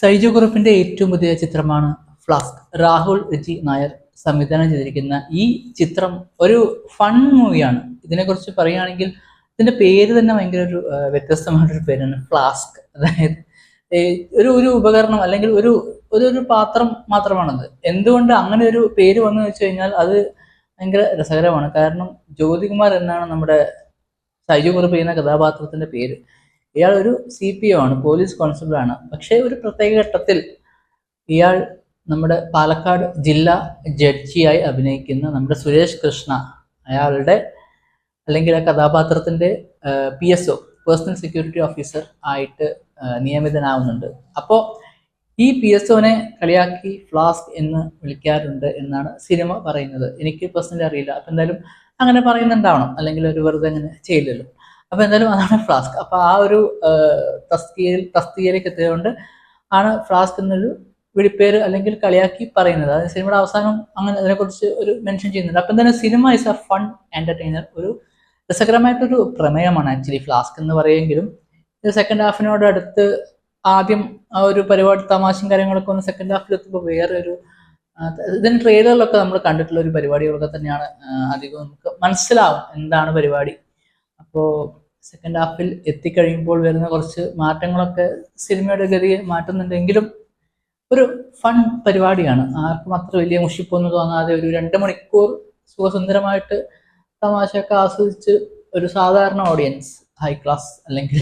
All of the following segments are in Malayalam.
സൈജു ഗ്രൂപ്പിന്റെ ഏറ്റവും പുതിയ ചിത്രമാണ് ഫ്ലാസ്ക്. രാഹുൽ ജി നായർ സംവിധാനം ചെയ്തിരിക്കുന്ന ഈ ചിത്രം ഒരു ഫൺ മൂവിയാണ്. ഇതിനെക്കുറിച്ച് പറയുകയാണെങ്കിൽ ഇതിന്റെ പേര് തന്നെ ഭയങ്കര ഒരു വ്യത്യസ്തമായിട്ടൊരു പേരാണ്. ഫ്ലാസ്ക്. അതായത് ഒരു ഒരു ഉപകരണം അല്ലെങ്കിൽ ഒരു ഒരു ഒരു പാത്രം മാത്രമാണത്. എന്തുകൊണ്ട് അങ്ങനെ ഒരു പേര് വന്നു വെച്ച് കഴിഞ്ഞാൽ അത് ഭയങ്കര രസകരമാണ്. കാരണം ജ്യോതികുമാർ എന്നാണ് നമ്മുടെ സൈജു കുറിപ്പ് ചെയ്യുന്ന കഥാപാത്രത്തിന്റെ പേര്. ഇയാൾ ഒരു സി പി ഒ ആണ് പോലീസ് കോൺസ്റ്റബിൾ ആണ്. പക്ഷേ ഒരു പ്രത്യേക ഘട്ടത്തിൽ ഇയാൾ നമ്മുടെ പാലക്കാട് ജില്ലാ ജഡ്ജിയായി അഭിനയിക്കുന്ന നമ്മുടെ സുരേഷ് കൃഷ്ണ അയാളുടെ അല്ലെങ്കിൽ ആ കഥാപാത്രത്തിന്റെ P S O personal security officer ആയിട്ട് നിയമിതനാവുന്നുണ്ട്. അപ്പോൾ ഈ പി എസ് ഒനെ കളിയാക്കി ഫ്ലാസ്ക് എന്ന് വിളിക്കാറുണ്ട് എന്നാണ് സിനിമ പറയുന്നത്. എനിക്ക് പേഴ്സണലി അറിയില്ല. അപ്പം എന്തായാലും അങ്ങനെ പറയുന്നുണ്ടാവണം. അല്ലെങ്കിൽ ഒരു വെറുതെ അങ്ങനെ ചെയ്യില്ലല്ലോ. അപ്പൊ എന്തായാലും അതാണ് ഫ്ലാസ്ക്. അപ്പൊ ആ ഒരു തസ്തികയിൽ തസ്തികയിലേക്ക് എത്തിയതുകൊണ്ട് ആണ് ഫ്ലാസ്ക് എന്നൊരു വിളിപ്പേര് അല്ലെങ്കിൽ കളിയാക്കി പറയുന്നത്. അത് സിനിമയുടെ അവസാനം അങ്ങനെ അതിനെ അതിനെക്കുറിച്ച് ഒരു മെൻഷൻ ചെയ്യുന്നുണ്ട്. അപ്പം തന്നെ cinema is a fun entertainer ഒരു രസകരമായിട്ടൊരു പ്രമേയമാണ് ആക്ച്വലി ഫ്ലാസ്ക് എന്ന് പറയുമെങ്കിലും. ഇത് സെക്കൻഡ് ഹാഫിനോട് അടുത്ത് ആദ്യം ആ ഒരു പരിപാടി തമാശയും കാര്യങ്ങളൊക്കെ ഒന്ന് സെക്കൻഡ് ഹാഫിൽ എത്തുമ്പോൾ വേറെ ഒരു ഇതിന് ട്രെയിലറിലൊക്കെ നമ്മൾ കണ്ടിട്ടുള്ള ഒരു പരിപാടികളൊക്കെ തന്നെയാണ് അധികം നമുക്ക് മനസ്സിലാവും എന്താണ് പരിപാടി. അപ്പോൾ സെക്കൻഡ് ഹാഫിൽ എത്തിക്കഴിയുമ്പോൾ വരുന്ന കുറച്ച് മാറ്റങ്ങളൊക്കെ സിനിമയുടെ ഗതിയെ മാറ്റുന്നുണ്ടെങ്കിലും ഒരു ഫൺ പരിപാടിയാണ്. ആർക്കും അത്ര വലിയ മുഷിപ്പൊന്നും തോന്നാതെ ഒരു രണ്ട് മണിക്കൂർ സുഖസുന്ദരമായിട്ട് തമാശയൊക്കെ ആസ്വദിച്ച് ഒരു സാധാരണ ഓഡിയൻസ് ഹൈ ക്ലാസ് അല്ലെങ്കിൽ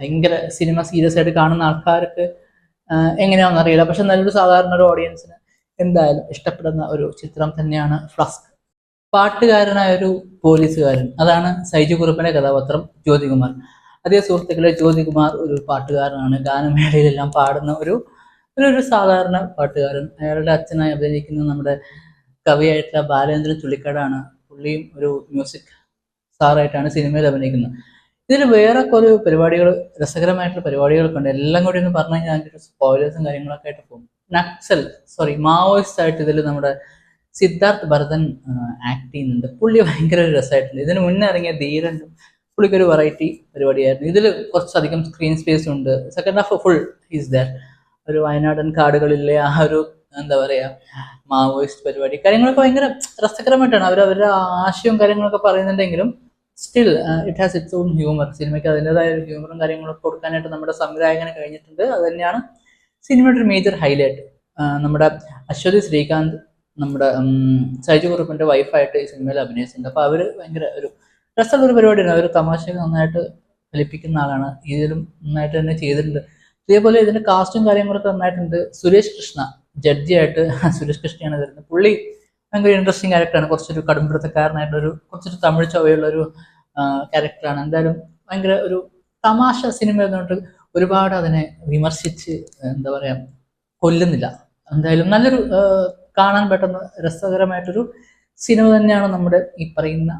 ഭയങ്കര സിനിമ സീരിയസ് ആയിട്ട് കാണുന്ന ആൾക്കാർക്ക് എങ്ങനെയാണെന്ന് അറിയില്ല പക്ഷെ നല്ലൊരു സാധാരണ ഒരു ഓഡിയൻസിന് എന്തായാലും ഇഷ്ടപ്പെടുന്ന ഒരു ചിത്രം തന്നെയാണ് ഫ്ലസ്ക്. പാട്ടുകാരനായ ഒരു പോലീസുകാരൻ. അതാണ് സൈജു കുറുപ്പിന്റെ കഥാപാത്രം ജ്യോതികുമാർ. അതേ സുഹൃത്തുക്കളെ ജ്യോതികുമാർ ഒരു പാട്ടുകാരനാണ്. ഗാനമേളയിലെല്ലാം പാടുന്ന ഒരു ഒരു സാധാരണ പാട്ടുകാരൻ. അയാളുടെ അച്ഛനായി അഭിനയിക്കുന്ന നമ്മുടെ കവിയായിട്ടുള്ള ബാലേന്ദ്രൻ ചുള്ളിക്കാടാണ് പുള്ളിയും ഒരു മ്യൂസിക് സാറായിട്ടാണ് സിനിമയിൽ അഭിനയിക്കുന്നത്. ഇതിൽ വേറെ കുറേ പരിപാടികൾ രസകരമായിട്ടുള്ള പരിപാടികളൊക്കെ ഉണ്ട്. എല്ലാം കൂടി ഒന്ന് പറഞ്ഞു കഴിഞ്ഞാൽ സ്പോയിലേഴ്സും കാര്യങ്ങളൊക്കെ ആയിട്ട് പോകും. നക്സൽ സോറി മാവോയിസ്റ്റ് ആയിട്ട് ഇതിൽ നമ്മുടെ സിദ്ധാർത്ഥ് ഭരതൻ ആക്ട് ചെയ്യുന്നുണ്ട്. പുള്ളി ഭയങ്കര ഒരു രസമായിട്ടുണ്ട്. ഇതിന് മുന്നേ ഇറങ്ങിയ ധീരണ്ടും പുള്ളിക്കൊരു വെറൈറ്റി പരിപാടിയായിരുന്നു. ഇതിൽ കുറച്ചധികം സ്ക്രീൻ സ്പേസ് ഉണ്ട്. Second half full is there ഒരു വയനാടൻ കാടുകളിലെ ആ ഒരു എന്താ പറയുക മാവോയിസ്റ്റ് പരിപാടി. കാര്യങ്ങളൊക്കെ ഭയങ്കര രസകരമായിട്ടാണ്. അവർ അവരുടെ ആശയവും കാര്യങ്ങളൊക്കെ പറയുന്നുണ്ടെങ്കിലും still it has its own humour സിനിമയ്ക്ക് അതിന്റെതായ ഒരു ഹ്യൂമറും കാര്യങ്ങളൊക്കെ കൊടുക്കാനായിട്ട് നമ്മുടെ സംവിധായകന് കഴിഞ്ഞിട്ടുണ്ട്. അത് തന്നെയാണ് സിനിമയുടെ ഒരു മേജർ ഹൈലൈറ്റ് നമ്മുടെ അശ്വതി ശ്രീകാന്ത് നമ്മുടെ സൈജു കുറുപ്പിന്റെ വൈഫായിട്ട് ഈ സിനിമയിൽ അഭിനയിച്ചിട്ടുണ്ട്. അപ്പൊ അവർ ഭയങ്കര ഒരു രസമുള്ള ഒരു പരിപാടിയാണ്. അവർ തമാശയൊക്കെ നന്നായിട്ട് ഫലിപ്പിക്കുന്ന ആളാണ്. ഇതിലും നന്നായിട്ട് തന്നെ ചെയ്തിട്ടുണ്ട്. ഇതേപോലെ ഇതിന്റെ കാസ്റ്റും കാര്യങ്ങളൊക്കെ നന്നായിട്ടുണ്ട്. സുരേഷ് കൃഷ്ണ ജഡ്ജിയായിട്ട് സുരേഷ് കൃഷ്ണയാണ് വരുന്നത്. പുള്ളി ഭയങ്കര ഇൻട്രസ്റ്റിംഗ് ക്യാരക്ടറാണ് കുറച്ചൊരു കടുംപിടുത്തക്കാരനായിട്ടൊരു കുറച്ചൊരു തമിഴ് ചൊവ്വയുള്ള ഒരു ക്യാരക്ടറാണ് എന്തായാലും ഭയങ്കര ഒരു തമാശ സിനിമ എന്നുകൊണ്ട് ഒരുപാട് അതിനെ വിമർശിച്ച് എന്താ പറയാ കൊല്ലുന്നില്ല. എന്തായാലും നല്ലൊരു കാണാൻ പെട്ടെന്ന് രസകരമായിട്ടൊരു സിനിമ തന്നെയാണ് നമ്മുടെ ഈ പറയുന്ന